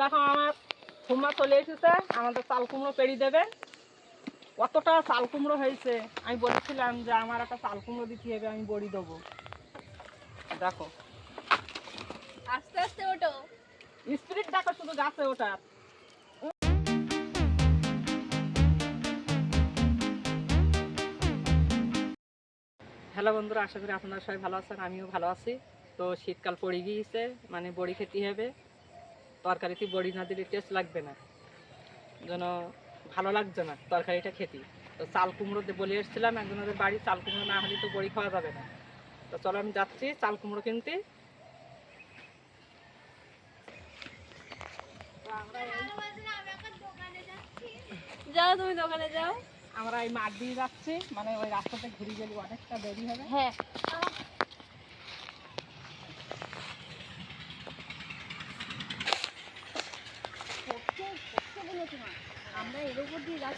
দেখো আমার কুমড়া চলে এসেছে আমাদের চাল কুমড়ো পেড়ি দেবে। কতটা চাল কুমড়ো হয়েছে? আমি বলছিলাম যে আমার একটা চাল কুমড়ো দিতে হবে আমি বড়ি দেবো। দেখো। আস্তে আস্তে ওঠো। স্পিরিট দেখো শুধু গাছে ওঠার। হ্যালো বন্ধুরা আশা করি আপনারা সবাই ভালো আছেন আমিও ভালো আছি। তো শীতকাল পড়ে গিয়েছে মানে বড়ি খেতে হবে। তরকারিতে বড়ি না দিলে টেস্ট লাগবে না। যেন ভালো লাগছে না তরকারিটা খেতে। তো চাল কুমড়ো বলে এসেছিলাম একজনের বাড়ি চাল কুমড়ো না হলে তো বড়ি খাওয়া যাবে না। তো চলো আমি যাচ্ছি চাল কুমড়ো কিনতে। যাও তুমি দোকানে যাও। আমরা এই মাঠ দিয়ে যাচ্ছি মানে ওই রাস্তাতে ঘুরে গেলে অনেকটা দেরি হবে। হ্যাঁ আমরা এর উপর দিয়ে যাচ্ছি না হ্যাঁ।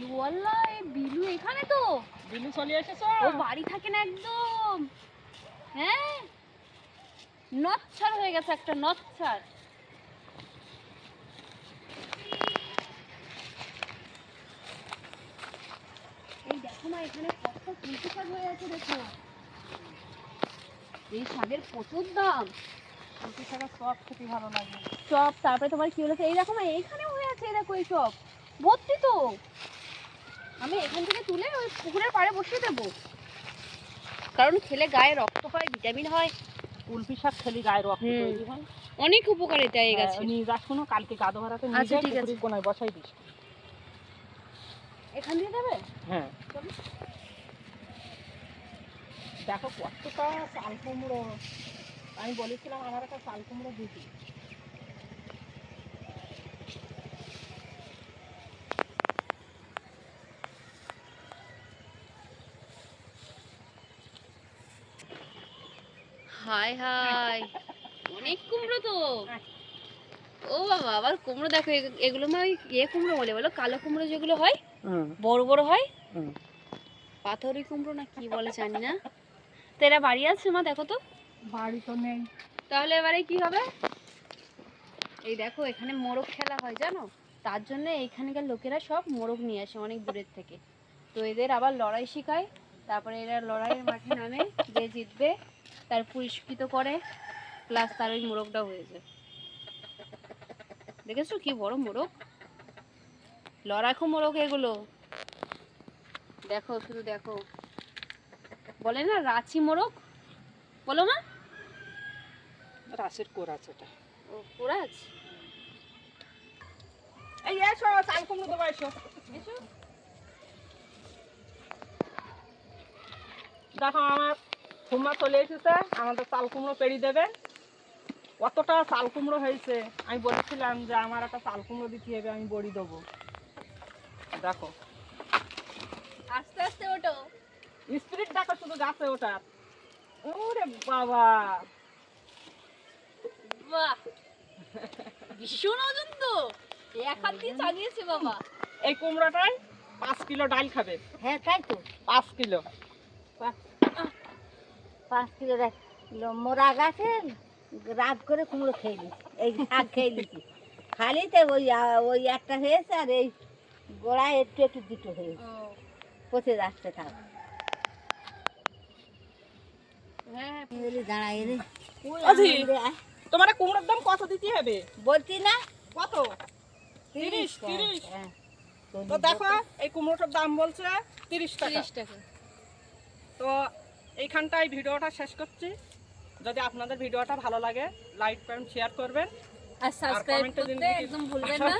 ওয়াল্লা বিলু এখানে তো। বিলু চলে এসেছ। ও বাড়ি থাকে না একদম। হ্যাঁ? নচ্ছার হয়ে গেছে একটা নচ্ছার। এই দেখো না এখানে কত কুলপি শাক হয়ে আছে দেখো। এই শাকের প্রচুর দাম। রুটি ছাড়া সব খেতে ভালো লাগে। চপ তারপরে তোমার কি হলো এই দেখো না এইখানেও হয়ে আছে এই দেখো এই চপ। ভর্তি তো। আমি এখান থেকে তুলে ওই পুকুরের পাড়ে বসিয়ে দেবো। কারণ খেলে গায়ে রক্ত হয় ভিটামিন হয়। কুলপি শাক খেলি গায়ে রক্ত তৈরি হয়। অনেক উপকারিতা এই হ্যাঁ, গাছে। নিয়ে যাস শোনো কালকে গাদো ভাড়াতে নিয়ে আচ্ছা, যাই ঠিক আছে। পুকুরের কোনায় বসাই দিস। এখান দিয়ে দেবে হ্যাঁ। দেখো কতটা চাল কুমড়ো আমি বলেছিলাম আমার একটা চাল কুমড়ো হাই হাই। অনেক কুমড়ো তো। ও বাবা আবার কুমড়ো দেখো এগুলো মা ওই ইয়ে কুমড়ো বলে বলো কালো কুমড়ো যেগুলো হয় বড় বড় হয়? পাথরি কুমড়ো না কি বলে জানি না। তো এরা বাড়ি আছে মা দেখো তো। বাড়ি তো নেই। তাহলে এবারে কি হবে? এই দেখো এখানে মোরগ খেলা হয় জানো? তার জন্য এইখানকার লোকেরা সব মোরগ নিয়ে আসে অনেক দূরের থেকে। তো এদের আবার লড়াই শেখায়। তারপরে এরা লড়াইয়ের মাঠে নামে যে জিতবে তার পুরস্কৃত করে প্লাস তার ওই মোরগটা হয়ে যায়। দেখেছ কি বড় মোরগ? লড়াকু মোরগ এগুলো। দেখো শুধু দেখো। বলে না রাঁচি মোরগ? বলো না রাসের কোর আছে এটা। ও কোরাজ এই এসো চাল কুমড়ো দেবো এসো। এসো। দেখো আমার কুমড়া চলে এসেছে আমাদের চাল কুমড়ো পেড়ি দেবে। কতটা চাল কুমড়ো হয়েছে আমি বলছিলাম যে আমার একটা চাল কুমড়ো দিতে হবে আমি বড়ি দেবো। দেখো। আস্তে আস্তে ওঠো। স্পিরিট দেখো শুধু গাছে ওঠার। ওরে বাবা। বাহ ভীষণ ওজন তো এক হাত দিয়ে চাগিয়েছে বাবা। এই কুমড়োটায় পাঁচ কিলো ডাল খাবে। হ্যাঁ তাই তো। পাঁচ কিলো। পাঁচ কিলো মোরা গাছে রাত করে কুমড়ো খেয়ে নিচ্ছি এই শাক খেয়ে নিচ্ছি খালি তো ওই ওই একটা হয়েছে আর এই গোড়ায় একটু একটু দুটো হয়েছে। পচে যাচ্ছে তাও। হ্যাঁ। রে। তোমার কুমড়োর দাম কত দিতে হবে? বলছি না। কত? তিরিশ তিরিশ হ্যাঁ। তো দেখো এই কুমড়োটার দাম বলছে তিরিশ টাকা। তিরিশ টাকা। তো এইখানটায় ভিডিওটা শেষ করছি। যদি আপনাদের ভিডিওটা ভালো লাগে লাইক করেন শেয়ার করবেন। আর সাবস্ক্রাইব করতে একদম ভুলবেন না।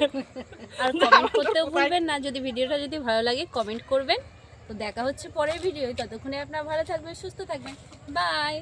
আর কমেন্ট করতেও ভুলবেন না। যদি ভিডিওটা যদি ভালো লাগে কমেন্ট করবেন। তো দেখা হচ্ছে পরের ভিডিও ততক্ষণে আপনারা ভালো থাকবেন সুস্থ থাকবেন। বাই